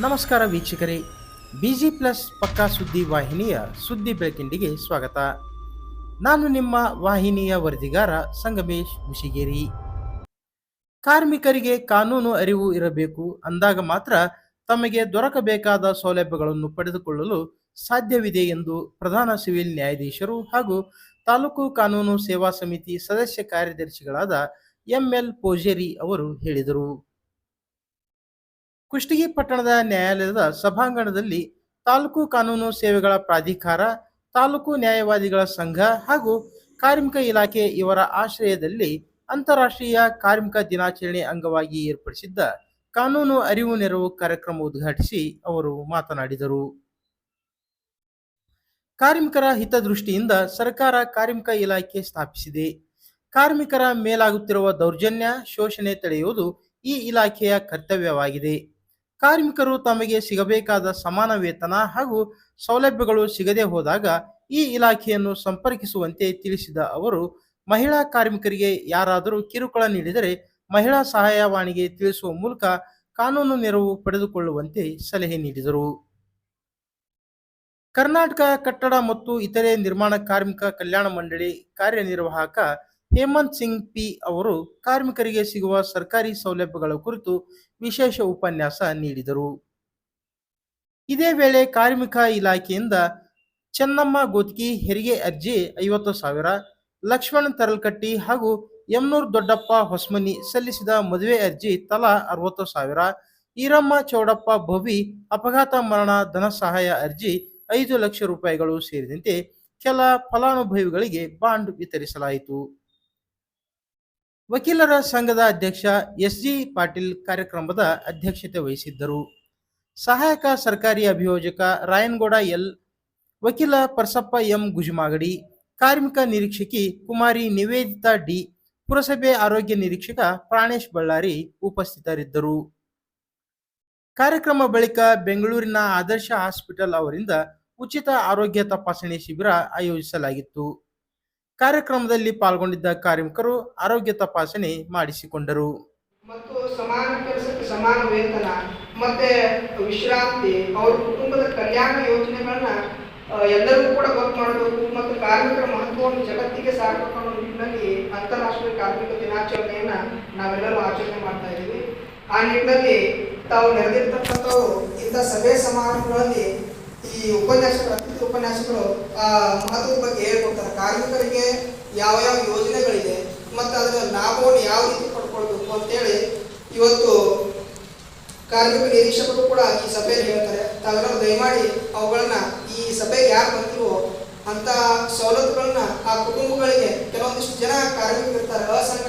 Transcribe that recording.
ನಮಸ್ಕಾರ ವೀಕ್ಷಕರೇ. Busy plus ಪಕ್ಕಾ ಸುದ್ದಿ ವಾಹಿನಿಯ ಸುದ್ದಿ ಬೆಳಕಿಂಡಿಗೆ ಸ್ವಾಗತ. ನಾನು ನಿಮ್ಮ ವಾಹಿನಿಯ ವರದಿಗಾರ ಸಂಗಮೇಶ್ ಮುಷಿಗೇರಿ. ಕಾರ್ಮಿಕರಿಗೆ ಕಾನೂನು ಅರಿವು ಇರಬೇಕು ಅಂದಾಗ ಮಾತ್ರ ತಮಗೆ ದೊರಕಬೇಕಾದ ಸೌಲಭ್ಯಗಳನ್ನು ಪಡೆದುಕೊಳ್ಳಲು ಸಾಧ್ಯವಿದೆ ಎಂದು ಪ್ರಧಾನ ಸಿವಿಲ್ ನ್ಯಾಯಾಧೀಶರು ಹಾಗೂ ತಾಲೂಕು ಕಾನೂನು ಸೇವಾ ಸಮಿತಿ ಸದಸ್ಯ ಕಾರ್ಯದರ್ಶಿಗಳಾದ ಎಂಎಲ್ ಪೋಜೇರಿ ಅವರು ಹೇಳಿದರು. ಕುಷ್ಟಗಿ ಪಟ್ಟಣದ ನ್ಯಾಯಾಲಯದ ಸಭಾಂಗಣದಲ್ಲಿ ತಾಲೂಕು ಕಾನೂನು ಸೇವೆಗಳ ಪ್ರಾಧಿಕಾರ, ತಾಲೂಕು ನ್ಯಾಯವಾದಿಗಳ ಸಂಘ ಹಾಗೂ ಕಾರ್ಮಿಕ ಇಲಾಖೆ ಇವರ ಆಶ್ರಯದಲ್ಲಿ ಅಂತಾರಾಷ್ಟ್ರೀಯ ಕಾರ್ಮಿಕ ದಿನಾಚರಣೆ ಅಂಗವಾಗಿ ಏರ್ಪಡಿಸಿದ್ದ ಕಾನೂನು ಅರಿವು ನೆರವು ಕಾರ್ಯಕ್ರಮ ಉದ್ಘಾಟಿಸಿ ಅವರು ಮಾತನಾಡಿದರು. ಕಾರ್ಮಿಕರ ಹಿತದೃಷ್ಟಿಯಿಂದ ಸರ್ಕಾರ ಕಾರ್ಮಿಕ ಇಲಾಖೆ ಸ್ಥಾಪಿಸಿದೆ. ಕಾರ್ಮಿಕರ ಮೇಲಾಗುತ್ತಿರುವ ದೌರ್ಜನ್ಯ, ಶೋಷಣೆ ತಡೆಯುವುದು ಈ ಇಲಾಖೆಯ ಕರ್ತವ್ಯವಾಗಿದೆ. ಕಾರ್ಮಿಕರು ತಮಗೆ ಸಿಗಬೇಕಾದ ಸಮಾನ ವೇತನ ಹಾಗೂ ಸೌಲಭ್ಯಗಳು ಸಿಗದೆ ಹೋದಾಗ ಈ ಇಲಾಖೆಯನ್ನು ಸಂಪರ್ಕಿಸುವಂತೆ ತಿಳಿಸಿದ ಅವರು, ಮಹಿಳಾ ಕಾರ್ಮಿಕರಿಗೆ ಯಾರಾದರೂ ಕಿರುಕುಳ ನೀಡಿದರೆ ಮಹಿಳಾ ಸಹಾಯವಾಣಿಗೆ ತಿಳಿಸುವ ಮೂಲಕ ಕಾನೂನು ನೆರವು ಪಡೆದುಕೊಳ್ಳುವಂತೆ ಸಲಹೆ ನೀಡಿದರು. ಕರ್ನಾಟಕ ಕಟ್ಟಡ ಮತ್ತು ಇತರೆ ನಿರ್ಮಾಣ ಕಾರ್ಮಿಕ ಕಲ್ಯಾಣ ಮಂಡಳಿ ಕಾರ್ಯನಿರ್ವಾಹಕ ಹೇಮಂತ್ ಸಿಂಗ್ ಪಿ ಅವರು ಕಾರ್ಮಿಕರಿಗೆ ಸಿಗುವ ಸರ್ಕಾರಿ ಸೌಲಭ್ಯಗಳ ಕುರಿತು ವಿಶೇಷ ಉಪನ್ಯಾಸ ನೀಡಿದರು. ಇದೇ ವೇಳೆ ಕಾರ್ಮಿಕ ಇಲಾಖೆಯಿಂದ ಚೆನ್ನಮ್ಮ ಗೋತ್ಕಿ ಹೆರಿಗೆ ಅರ್ಜಿ ಐವತ್ತು ಸಾವಿರ, ಲಕ್ಷ್ಮಣ್ ತರಲ್ಕಟ್ಟಿ ಹಾಗೂ ಯಮ್ನೂರ್ ದೊಡ್ಡಪ್ಪ ಹೊಸ್ಮನಿ ಸಲ್ಲಿಸಿದ ಮದುವೆ ಅರ್ಜಿ ತಲಾ ಅರವತ್ತು ಸಾವಿರ, ಈರಮ್ಮ ಚೌಡಪ್ಪ ಭವಿ ಅಪಘಾತ ಮರಣ ಧನ ಸಹಾಯ ಅರ್ಜಿ ಐದು ಲಕ್ಷ ರೂಪಾಯಿಗಳು ಸೇರಿದಂತೆ ಕೆಲ ಫಲಾನುಭವಿಗಳಿಗೆ ಬಾಂಡ್ ವಿತರಿಸಲಾಯಿತು. ವಕೀಲರ ಸಂಘದ ಅಧ್ಯಕ್ಷ ಎಸ್ ಜಿ ಪಾಟೀಲ್ ಕಾರ್ಯಕ್ರಮದ ಅಧ್ಯಕ್ಷತೆ ವಹಿಸಿದ್ದರು. ಸಹಾಯಕ ಸರ್ಕಾರಿ ಅಭಿಯೋಜಕ ರಾಯನಗೌಡ ಎಲ್. ವಕೀಲ ಪರಸಪ್ಪ ಎಂ. ಗುಜಮಾಗಡಿ, ಕಾರ್ಮಿಕ ನಿರೀಕ್ಷಕಿ ಕುಮಾರಿ ನಿವೇದಿತಾ ಡಿ, ಪುರಸಭೆ ಆರೋಗ್ಯ ನಿರೀಕ್ಷಕ ಪ್ರಾಣೇಶ್ ಬಳ್ಳಾರಿ ಉಪಸ್ಥಿತರಿದ್ದರು. ಕಾರ್ಯಕ್ರಮ ಬಳಿಕ ಬೆಂಗಳೂರಿನ ಆದರ್ಶ ಹಾಸ್ಪಿಟಲ್ ಅವರಿಂದ ಉಚಿತ ಆರೋಗ್ಯ ತಪಾಸಣೆ ಶಿಬಿರ ಆಯೋಜಿಸಲಾಗಿತ್ತು. ಕಾರ್ಯಕ್ರಮದಲ್ಲಿ ಪಾಲ್ಗೊಂಡಿದ್ದ ಕಾರ್ಮಿಕರು ಆರೋಗ್ಯ ತಪಾಸಣೆ ಮಾಡಿಸಿಕೊಂಡರು. ಮತ್ತು ಸಮಾನ ಕೆಲಸಕ್ಕೆ ಸಮಾನ ವೇತನ, ಮತ್ತೆ ವಿಶ್ರಾಂತಿ, ಅವ್ರ ಕುಟುಂಬದ ಕಲ್ಯಾಣ ಯೋಜನೆಗಳನ್ನ ಎಲ್ಲರಿಗೂ ಎಲ್ಲರೂ ಕೂಡ ಗೊತ್ತು ಮಾಡಬೇಕು. ಮತ್ತು ಕಾರ್ಮಿಕರ ಮಹತ್ವವನ್ನು ಜಗತ್ತಿಗೆ ಸಾರಬೇಕು ಅನ್ನೋ ನಿಟ್ಟಿನಲ್ಲಿ ಅಂತಾರಾಷ್ಟ್ರೀಯ ಕಾರ್ಮಿಕ ದಿನಾಚರಣೆಯನ್ನ ನಾವೆಲ್ಲರೂ ಆಚರಣೆ ಮಾಡ್ತಾ ಇದ್ದೀವಿ. ಆ ನಿಟ್ಟಿನಲ್ಲಿ ತಾವು ನೆರೆದಿರ್ತಕ್ಕಂಥವ್ರು ಇಂಥ ಸಭೆ ಸಮಾರಂಭಗಳಲ್ಲಿ ಈ ಉಪನ್ಯಾಸಕರು ಅತಿಥಿ ಉಪನ್ಯಾಸಕರು, ಆ, ಮಹತ್ವದ ಬಗ್ಗೆ ಹೇಳ್ಕೊಡ್ತಾರೆ. ಕಾರ್ಮಿಕರಿಗೆ ಯಾವ ಯಾವ ಯೋಜನೆಗಳಿದೆ, ಮತ್ತು ಅದರ ಲಾಭವನ್ನು ಯಾವ ರೀತಿ ಪಡ್ಕೊಳ್ಬೇಕು ಅಂತೇಳಿ ಇವತ್ತು ಕಾರ್ಮಿಕ ನಿರೀಕ್ಷಕರು ಕೂಡ ಈ ಸಭೆಯಲ್ಲಿ ಹೇಳ್ತಾರೆ. ತಾವೆಲ್ಲರೂ ದಯಮಾಡಿ ಅವುಗಳನ್ನ ಈ ಸಭೆಗೆ ಯಾರು ಬಂದಿವೋ ಅಂತ ಸವಲತ್ತುಗಳನ್ನ ಆ ಕುಟುಂಬಗಳಿಗೆ ಕೆಲವೊಂದಿಷ್ಟು ಜನ ಕಾರ್ಮಿಕರು ಇರ್ತಾರೆ ಇರ್ತಾರೆ